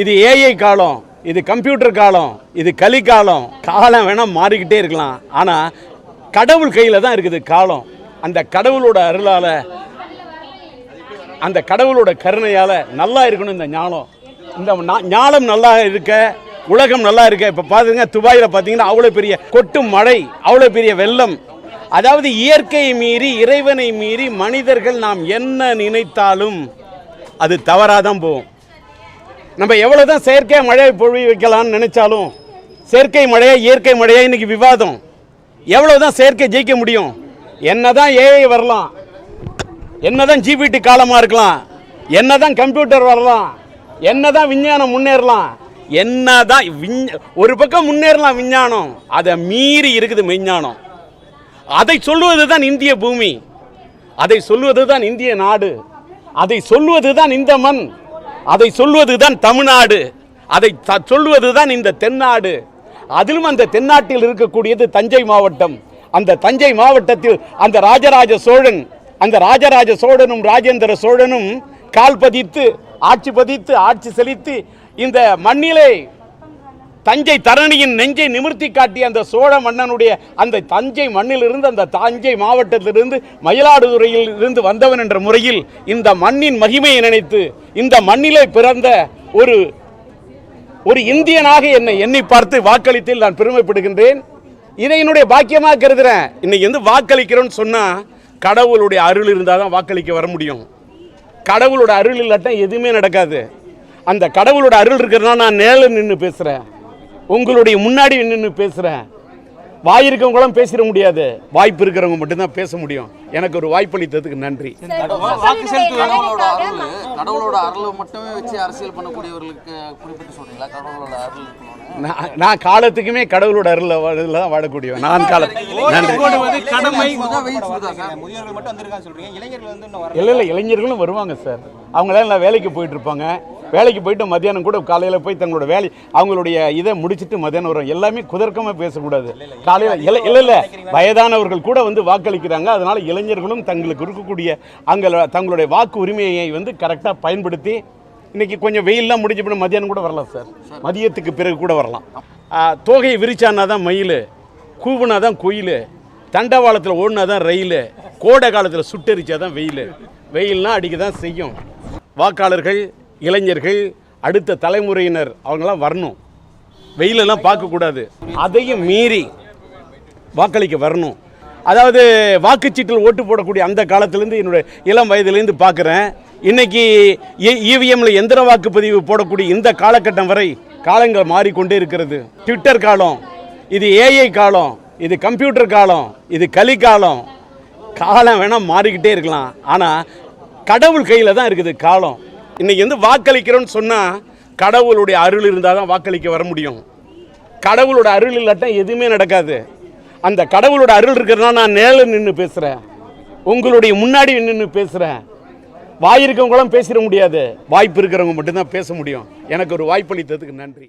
இது ஏஐ காலம் இது கம்ப்யூட்டர் காலம் இது கலி காலம் காலம் வேணால் மாறிக்கிட்டே இருக்கலாம். ஆனால் கடவுள் கையில் தான் இருக்குது காலம். அந்த கடவுளோட அருளால் அந்த கடவுளோட கருணையால் நல்லா இருக்கணும் இந்த ஞானம். இந்த ஞானம் நல்லா இருக்க உலகம் நல்லா இருக்க. இப்போ பார்த்துங்க துபாயில் பார்த்தீங்கன்னா அவ்வளோ பெரிய கொட்டு மழை அவ்வளோ பெரிய வெள்ளம். அதாவது இயற்கையை மீறி இறைவனை மீறி மனிதர்கள் நாம் என்ன நினைத்தாலும் அது தவறாக தான் போகும். நம்ம எவ்வளோ தான் செயற்கை மழையை பொழி வைக்கலாம்னு நினைச்சாலும் செயற்கை மழையா இயற்கை மழையா இன்னைக்கு விவாதம். எவ்வளோ தான் செயற்கை ஜெயிக்க முடியும்? என்னதான் ஏஐ வரலாம். என்னதான் ஜிபிடி காலமாக இருக்கலாம். என்னதான் கம்ப்யூட்டர் வரலாம். என்னதான் விஞ்ஞானம் முன்னேறலாம். என்னதான் விஞ்ஞ ஒரு பக்கம் முன்னேறலாம் விஞ்ஞானம். அதை மீறி இருக்குது விஞ்ஞானம் அதை சொல்லுவது தான் இந்திய பூமி. அதை சொல்லுவது தான் இந்திய நாடு. அதை சொல்லுவது தான் இந்த மண். அதை சொல்வதுதான் தமிழ்நாடு. அதை த- தான் இந்த தென்னாடு. அதிலும் அந்த தென்னாட்டில் இருக்கக்கூடியது தஞ்சை மாவட்டம். அந்த தஞ்சை மாவட்டத்தில் அந்த ராஜராஜ சோழன் அந்த ராஜராஜ சோழனும் ராஜேந்திர சோழனும் கால் பதித்து ஆட்சி பதித்து ஆட்சி செலுத்தி இந்த மண்ணிலே தஞ்சை தரணியின் நெஞ்சை நிமிர்த்தி காட்டிய அந்த சோழ மன்னனுடைய அந்த தஞ்சை மண்ணிலிருந்து அந்த தஞ்சை மாவட்டத்திலிருந்து மயிலாடுதுறையில் இருந்து வந்தவன் என்ற முறையில் இந்த மண்ணின் மகிமையை நினைத்து இந்த மண்ணிலே பிறந்த ஒரு ஒரு இந்தியனாக என்னை எண்ணி பார்த்து வாக்களித்தில் நான் பெருமைப்படுகின்றேன். இதை என்னுடைய பாக்கியமாக கருதுகிறேன் இன்னைக்கு வந்து வாக்களிக்கிறோன்னு சொன்னால் கடவுளுடைய அருள் இருந்தால் தான் வாக்களிக்க வர முடியும். கடவுளோட அருள் இல்லாட்டா எதுவுமே நடக்காது. அந்த கடவுளோட அருள் இருக்கிறதுனா நான் நேரில் நின்று பேசுகிறேன் உங்களுடைய முன்னாடி நின்று பேசுகிறேன் வாய் இருக்கவங்களும் பேசிட முடியாது. வாய்ப்பு இருக்கிறவங்க மட்டும்தான் பேச முடியும். எனக்கு ஒரு வாய்ப்பளித்ததுக்கு நன்றி. வாக்கு செலுத்துவது கடவுளோட அருள். கடவுளோட அருளை மட்டுமே வச்சு அரசியல் பண்ணக்கூடியவர்களுக்கு குறிப்பிட்டு சொல்றீங்களா? கடவுளோட அருள் இருக்கணும்னு. நான் நான் காலத்துக்குமே கடவுளோட அருளில் தான் வாழக்கூடியவன் நான் காலத்துக்கு நன்றி. இல்லை இல்லை இளைஞர்களும் வருவாங்க சார். அவங்களாம் எல்லாம் வேலைக்கு போயிட்டு இருப்பாங்க. வேலைக்கு போயிட்டு மத்தியானம் கூட காலையில் போய் தங்களோட வேலை அவங்களுடைய இதை முடிச்சிட்டு மத்தியானம் வரும் எல்லாமே குதர்க்கமாக பேசக்கூடாது. காலையில் இல்லை இல்லை இல்லை வயதானவர்கள் கூட வந்து வாக்களிக்கிறாங்க. அதனால இளைஞர்களும் தங்களுக்கு இருக்கக்கூடிய அங்கே தங்களுடைய வாக்கு உரிமையை வந்து கரெக்டாக பயன்படுத்தி இன்னைக்கு கொஞ்சம் வெயில்லாம் முடிஞ்ச பின்ன மத்தியானம் கூட வரலாம் சார். மதியத்துக்கு பிறகு கூட வரலாம். தோகையை விரிச்சானா தான் மயில் கூவுனா தான் குயில் தண்டவாளத்தில் ஓடினா தான் ரயில் கோடை காலத்தில் சுட்டெரிச்சா தான் வெயில். வெயில்னா அடிக்க தான் செய்யும். வாக்காளர்கள் இளைஞர்கள் அடுத்த தலைமுறையினர் அவங்களாம் வரணும். வெயிலெல்லாம் பார்க்கக்கூடாது. அதையும் மீறி வாக்களிக்க வரணும். அதாவது வாக்குச்சீட்டில் ஓட்டு போடக்கூடிய அந்த காலத்திலேருந்து என்னுடைய இளம் வயதிலேருந்து பார்க்குறேன். இன்னைக்கு இவிஎம்ல எந்திர வாக்குப்பதிவு போடக்கூடிய இந்த காலகட்டம் வரை காலங்கள் மாறிக்கொண்டே இருக்கிறது. ட்விட்டர் காலம் இது ஏஐ காலம் இது கம்ப்யூட்டர் காலம் இது கலி காலம் காலம் வேணால் மாறிக்கிட்டே இருக்கலாம். ஆனால் கடவுள் கையில் தான் இருக்குது காலம். இன்னைக்கு வந்து வாக்களிக்கிறோன்னு சொன்னால் கடவுளுடைய அருள் இருந்தால் தான் வாக்களிக்க வர முடியும். கடவுளோட அருள் இல்லாட்டா எதுவுமே நடக்காது. அந்த கடவுளோட அருள் இருக்கிறதுனா நான் நேரில் நின்று பேசுகிறேன் உங்களுடைய முன்னாடி நின்று பேசுகிறேன் வாய் இருக்கவங்களும் பேசிட முடியாது. வாய்ப்பு இருக்கிறவங்க மட்டும்தான் பேச முடியும். எனக்கு ஒரு வாய்ப்பளித்ததுக்கு நன்றி.